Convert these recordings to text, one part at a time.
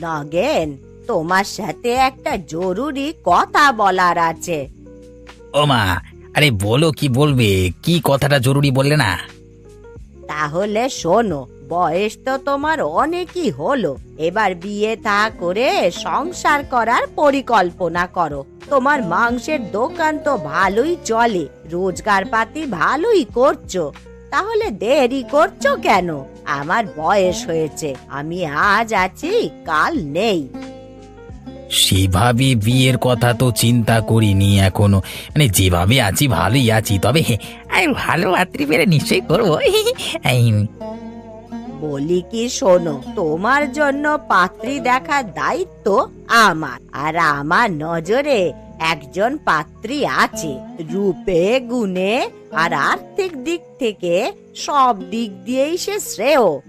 নগেন তোমার সাথে একটা জরুরি কথা বলার আছে। ওমা আরে বলো কি বলবে? কি কথাটা জরুরি বললে না? তাহলে শোনো বয়স তো তোমার অনেকই হলো। এবার বিয়ে থা করে সংসার করার পরিকল্পনা করো। তোমার মাংসের দোকান তো ভালোই চলে রোজগার পাতি ভালোই করছ। তাহলে দেরি করছ কেন? আমার বয়স হয়েছে। আমি আজ আছি কাল নেই। সেভাবে বিয়ের কথা তো চিন্তা করিনি এখনও। মানে যেভাবে আছি ভালোই আছি। তবে আমি ভালো পাত্রী পেলে নিশ্চয়ই করব। বলি কি শোনো তোমার জন্য পাত্রী দেখার দায়িত্ব আমার। আর আমার নজরে একজন পাত্রী আছে রূপে গুণে আর আর্থিক দিক থেকে সব দিক দিয়েই সে শ্রেয়।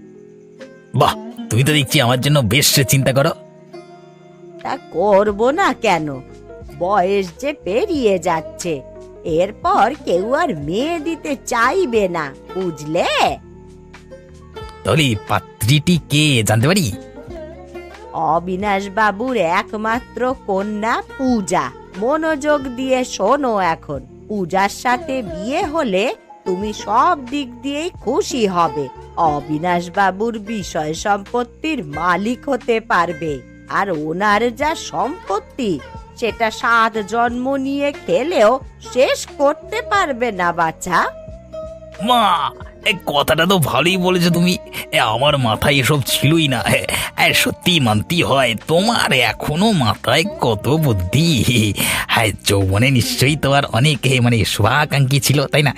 বাহ তুমি তো দেখছি আমার জন্য বেশ চিন্তা করো। তা করব না কেন? বয়স যে পেরিয়ে যাচ্ছে এরপর কেউ আর মেয়ে দিতে চাইবে না বুঝলে? তাহলে পাত্রীটি কে জানতে পারি? অবিনাশ বাবুর একমাত্র কন্যা পূজা। মনোযোগ দিয়ে শোনো এখন। পূজার সাথে বিয়ে হলে তুমি সব দিক দিয়েই খুশি হবে। অবিনাশ বাবুর বিষয় সম্পত্তির মালিক হতে পারবে। আর ওনার যা সম্পত্তি, সেটা সাত জন্ম নিয়ে খেলেও শেষ করতে পারবে না বাচ্চা মা কথাটা তো ভালোই বলেছ তুমি। এ, আমার মাথায় এসব ছিলই না। এ, সত্যি মানতে হয় তোমার এখনও মাথায় কত বুদ্ধি? হ্যাঁ যৌবনে নিশ্চয়ই তোমার অনেক মানে শুভাকাঙ্ক্ষী ছিল তাই না।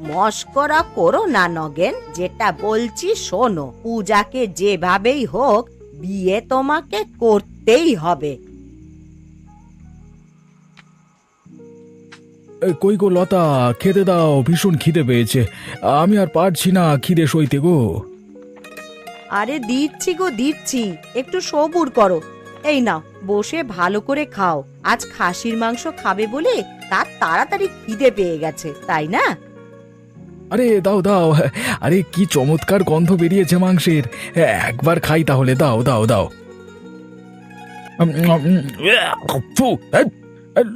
মস্করা করো না নগেন যেটা বলছি শোনো। পূজাকে যেভাবেই হোক বিয়ে তোমাকে করতেই হবে। কই গো লতা খেতে দাও ভীষণ খিদে পেয়েছে আমি আর পারছি না খিদে সইতে গো আরে দিচ্ছি গো দিচ্ছি একটু সবুর করো এই নাও বসে ভালো করে খাও আজ খাসির মাংস খাবে বলে তার তাড়াতাড়ি খিদে পেয়ে গেছে তাই না আরে দাও দাও আরে কি চমৎকার গন্ধ বেরিয়েছে মাংসের একবার খাই তাহলে দাও দাও দাও ফু,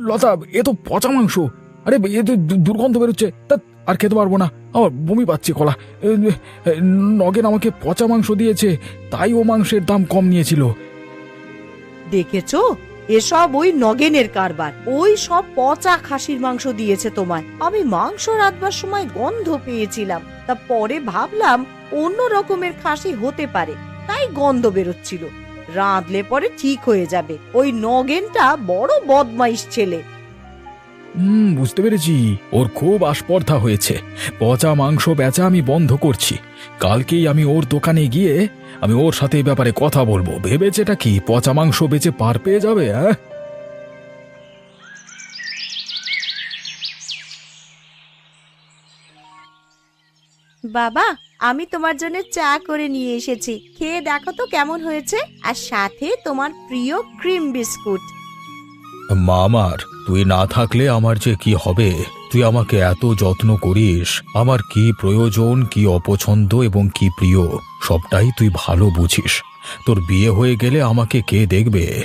লতা এ তো পচা মাংস আরে, এ তো দুর্গন্ধ বেরোচ্ছে, তা আর খেতে পারব না। আমার বমি পাচ্ছে কলা নগেন আমাকে পচা মাংস দিয়েছে, তাই ও মাংসের দাম কম নিয়েছিল। দেখেছ? এসব ওই নগেনের কারবার। ওই সব পচা খাসির মাংস দিয়েছে তোমায়। আমি মাংস রাঁধবার সময় গন্ধ পেয়েছিলাম। তা পরে ভাবলাম অন্য রকমের খাসি হতে পারে, তাই গন্ধ বেরোচ্ছিল। রাঁধলে পরে ঠিক হয়ে যাবে। ওই নগেনটা বড় বদমাইশ ছেলে। হুম, বুঝতে পেরেছি। ওর খুব আস্পর্ধা হয়েছে। পচা মাংস বেচা আমি বন্ধ করছি। কালকেই আমি ওর দোকানে গিয়ে আমি ওর সাথে ব্যাপারে কথা বলব। ভেবেছেটা কি? পচা মাংস বেচে পার পেয়ে যাবে হ্যাঁ? বাবা, আমি তোমার জন্য চা করে নিয়ে এসেছি। খেয়ে দেখো তো কেমন হয়েছে। আর সাথে তোমার প্রিয় ক্রিম বিস্কুট। মামার, তুই না থাকলে আমার যে কি হবে? তুই আমাকে এত যত্ন করিস। আমার কি প্রয়োজন, কি অপছন্দ এবং কি প্রিয়? সবটাই তুই ভালো বুঝিস। তোর বিয়ে হয়ে গেলে আমাকে কে দেখবে?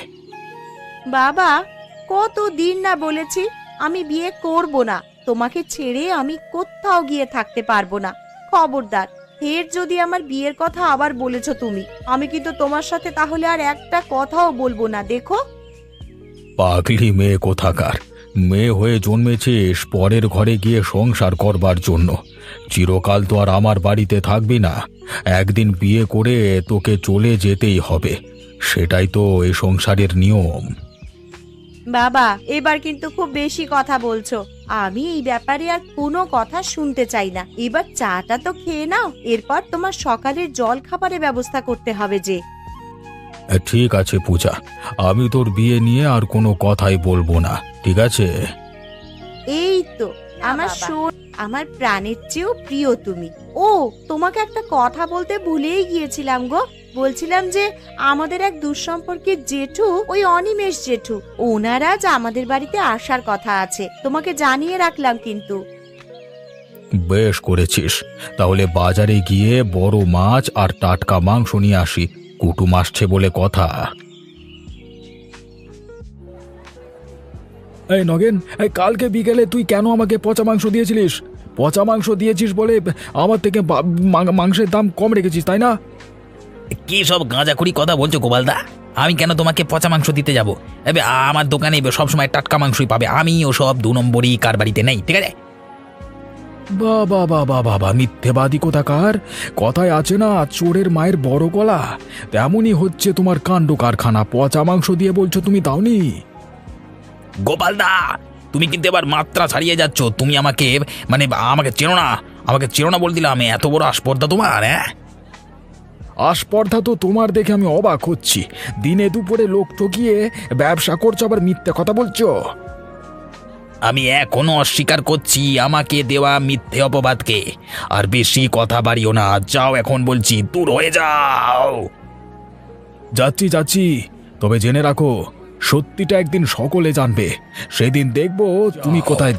বাবা, কত দিন না বলেছি আমি বিয়ে করব না। তোমাকে ছেড়ে আমি কোথাও গিয়ে থাকতে পারব না। খবরদার, ফের যদি আমার বিয়ের কথা আবার বলেছ তুমি, আমি কিন্তু তোমার সাথে তাহলে আর একটা কথাও বলব না, দেখো। পাগলি মেয়ে কোথাকার? মেয়ে হয়ে জন্মেছিস, পরের ঘরে গিয়ে সংসার করবার জন্য। চিরকাল তো আর আমার বাড়িতে থাকবি না। একদিন বিয়ে করে তোকে চলে যেতেই হবে। সেটাই তো এই সংসারের নিয়ম। বাবা, এবার কিন্তু খুব বেশি কথা বলছো। আমি এই ব্যাপারে আর কোনো কথা শুনতে চাই না। এবার চাটা তো খেয়ে নাও, এরপর তোমার সকালের জল খাবারের ব্যবস্থা করতে হবে যে। ঠিক আছে পূজা। আমি তোর বিয়ে নিয়ে আর কোনো কথাই বলব না ঠিক আছে? এই তো আমার সোন আমার প্রাণের চেয়েও প্রিয় তুমি। ও তোমাকে একটা কথা বলতে ভুলেই গিয়েছিলাম গো। বলছিলাম যে আমাদের এক দুঃসম্পর্কের জেঠু ওই অনিমেষ জেঠু ওনারা আজ আমাদের বাড়িতে আসার কথা আছে। তোমাকে জানিয়ে রাখলাম কিন্তু। বেশ করেছিস। তাহলে বাজারে গিয়ে বড় মাছ আর টাটকা মাংস নিয়ে আসি। কুটুম আসছে বলে কথা। এই নগেন এই কালকে বিকেলে তুই কেন আমাকে পচা মাংস দিয়েছিলিস? পচা মাংস দিয়েছিস বলে আমার থেকে বা- মা- মাংসের দাম কম রেখেছিস তাই না? কি সব গাঁজাখুরি কথা বলছো গোপালদা? আমি কেন তোমাকে পচা মাংস দিতে যাব? এবে আমার দোকানে সবসময় টাটকা মাংসই পাবে। আমি ও সব দু নম্বরই কার বাড়িতে নেই ঠিক আছে? বাবা বাবা বাবা মিথ্যেবাদী কোথাকার? কথায় আছে না চোরের মায়ের বড় গলা। তেমনই হচ্ছে তোমার কাণ্ড কারখানা। পচা মাংস দিয়ে বলছো তুমি দাওনি? গোপালদা তুমি কিন্তু এবার মাত্রা ছাড়িয়ে যাচ্ছ। তুমি আমাকে মানে আমাকে চেনো না। আমাকে চেনো না বলে দিলাম। এত বড় আসপর্দা তোমার হ্যাঁ? আস্পর্ধা তো তোমার দেখে আমি অবাক হচ্ছি। দিনে দুপুরে লোক ঠকিয়ে ব্যবসা করছ আবার মিথ্যে কথা বলছো? আমি এখনও অস্বীকার করছি আমাকে দেওয়া মিথ্যে অপবাদকে। আর বেশি কথা বাড়িও না। যাও এখন বলছি দূর হয়ে যাও। যাচ্ছি যাচ্ছি। তবে জেনে রাখো সত্যিটা একদিন সকলে জানবে। সেদিন দেখব তুমি কোথায়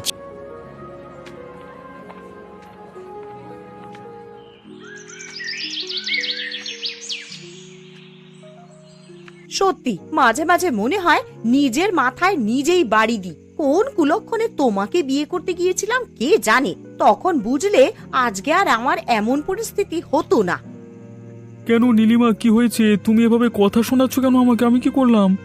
সত্যি মাঝে মাঝে মনে হয় নিজের মাথায় নিজেই বাড়ি দিই। কোন কুলক্ষণে তোমাকে বিয়ে করতে গিয়েছিলাম কে জানে? তখন বুঝলে আজকে আর আমার এমন পরিস্থিতি হতো না। কেন নীলিমা কি হয়েছে? তুমি এভাবে কথা শোনাচ্ছ কেন আমাকে? আমি কি করলাম?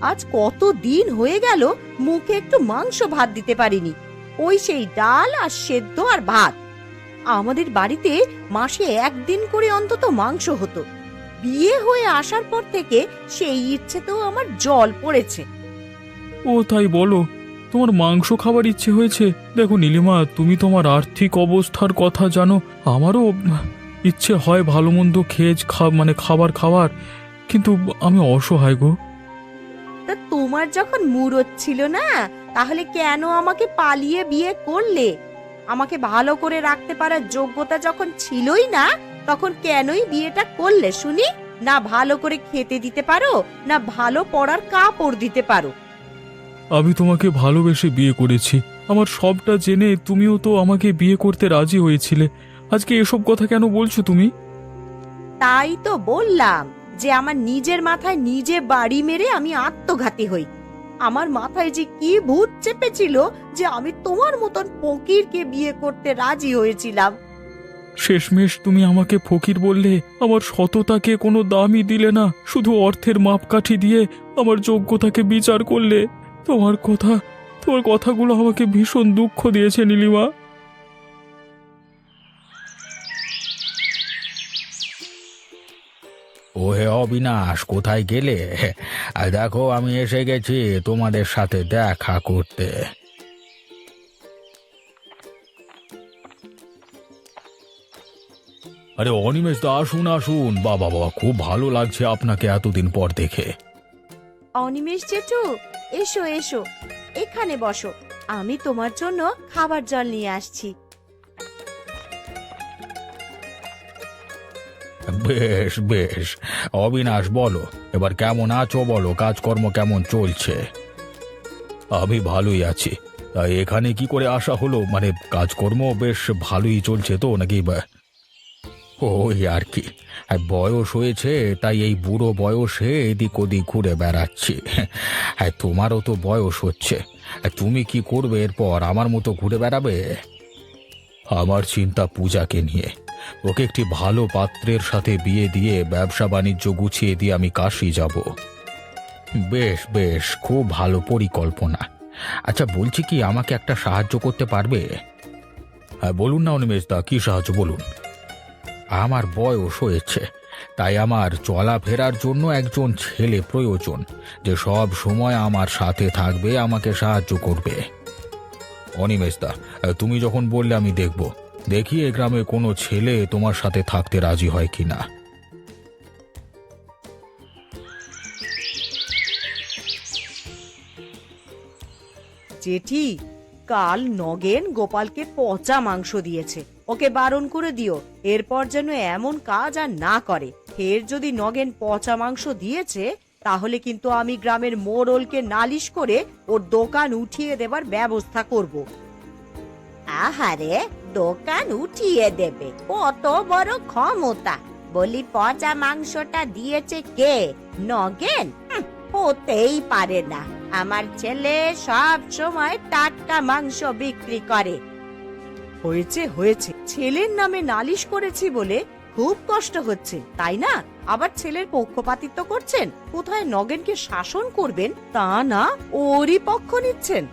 আজ কত দিন হয়ে গেল মুখে একটু মাংস ভাত দিতে পারিনি। ওই সেই ডাল আর সেদ্ধ আর ভাত। আমাদের বাড়িতে মাসে একদিন করে অন্তত মাংস হতো। বিয়ে হয়ে আসার পর থেকে সেই ইচ্ছেতেও আমার জল পড়েছে। ও তাই বলো, তোমার মাংস খাবার ইচ্ছে হয়েছে। দেখো নীলিমা, তুমি তোমার আর্থিক অবস্থার কথা জানো, আমারও ইচ্ছে হয় ভালো মন্দ খেয়ে খা মানে খাবার খাওয়ার, কিন্তু আমি অসহায় গো। তা তোমার যখন মুরত ছিল না, তাহলে কেন আমাকে পালিয়ে বিয়ে করলে? আমাকে ভালো করে রাখতে পারার যোগ্যতা যখন ছিলই না, তখন কেনই বিয়েটা করলে শুনি? না ভালো করে খেতে দিতে পারো, না ভালো পড়ার কাপড় দিতে পারো। আমি তোমাকে ভালোবেসে বিয়ে করেছি। আমার সবটা জেনে তুমিও তো আমাকে বিয়ে করতে রাজি হয়েছিলে। আজকে এসব কথা কেন বলছো তুমি? তাই তো বললাম যে আমার নিজের মাথায় নিজে বাড়ি মেরে আমি আত্মঘাতী হই। আমার মাথায় যে কি ভূত চেপেছিল যে আমি তোমার মতন ফকিরকে বিয়ে করতে রাজি হয়েছিলাম। শেষমেশ তুমি আমাকে ফকির বললে আমার সততাকে কোনো দামই দিলে না শুধু অর্থের মাপকাঠি দিয়ে আমার যোগ্যতাকে বিচার করলে। তোমার কথা তোমার কথাগুলো আমাকে ভীষণ দুঃখ দিয়েছে নীলিমা। ও হে অবিনাশ কোথায় গেলে? আর দেখো আমি এসে গেছি তোমাদের সাথে দেখা করতে। আরে অনিমেষ দা আসুন আসুন। বাবা বাবা খুব ভালো লাগছে আপনাকে এতদিন পর দেখে। অনিমেষ জেঠু এসো এসো। এখানে বসো। আমি তোমার জন্য খাবার জল নিয়ে আসছি। বেশ বেশ। অবিনাশ, বলো। এবার কেমন আছো বলো? কাজকর্ম কেমন চলছে? আমি ভালোই আছি। তাই এখানে কি করে আসা হলো? মানে কাজকর্ম বেশ ভালোই চলছে তো নাকি ওই আর কি। আর বয়স হয়েছে, তাই এই বুড়ো বয়সে এদিক ওদিক ঘুরে বেড়াচ্ছি। হ্যাঁ তোমারও তো বয়স হচ্ছে। আর তুমি কি করবে এরপর? আমার মতো ঘুরে বেড়াবে? আমার চিন্তা পূজাকে নিয়ে। ওকে একটি ভালো পাত্রের সাথে বিয়ে দিয়ে, ব্যবসা বাণিজ্য গুছিয়ে দিয়ে আমি কাশি যাব। বেশ বেশ, খুব ভালো পরিকল্পনা। আচ্ছা বলছি কি, আমাকে একটা সাহায্য করতে পারবে? হ্যাঁ বলুন না অনিমেষ দা, কি সাহায্য বলুন? আমার বয়স হয়েছে, তাই আমার চলাফেরার জন্য একজন ছেলে প্রয়োজন, যে সব সময় আমার সাথে থাকবে, আমাকে সাহায্য করবে। অনিমেষ দা তুমি যখন বললে আমি দেখব, দেখি এ গ্রামে কোনো ছেলে তোমার সাথে থাকতে রাজি হয় কিনা। জেঠি, কাল নগেন গোপালকে পচা মাংস দিয়েছে। ওকে বারণ করে দিও। এরপর যেন এমন কাজ আর না করে। ফের যদি নগেন পচা মাংস দিয়েছে, তাহলে কিন্তু আমি গ্রামের মোড়লকে নালিশ করে ওর দোকান উঠিয়ে দেবার ব্যবস্থা করব। আহারে, দোকান উঠিয়ে দেবে। কত বড় ক্ষমতা। বলি পচা মাংসটা দিয়েছে কে? নগেন? হতেই পারে না। আমার ছেলে সব সময় টাটকা মাংস বিক্রি করে। হয়েছে হয়েছে। ছেলের নামে নালিশ করেছি বলে খুব কষ্ট হচ্ছে, তাই না? আবার ছেলের পক্ষপাতিত্ব করছেন, কোথায় নগেনকে শাসন করবেন তা না, ওরই পক্ষ নিচ্ছেন।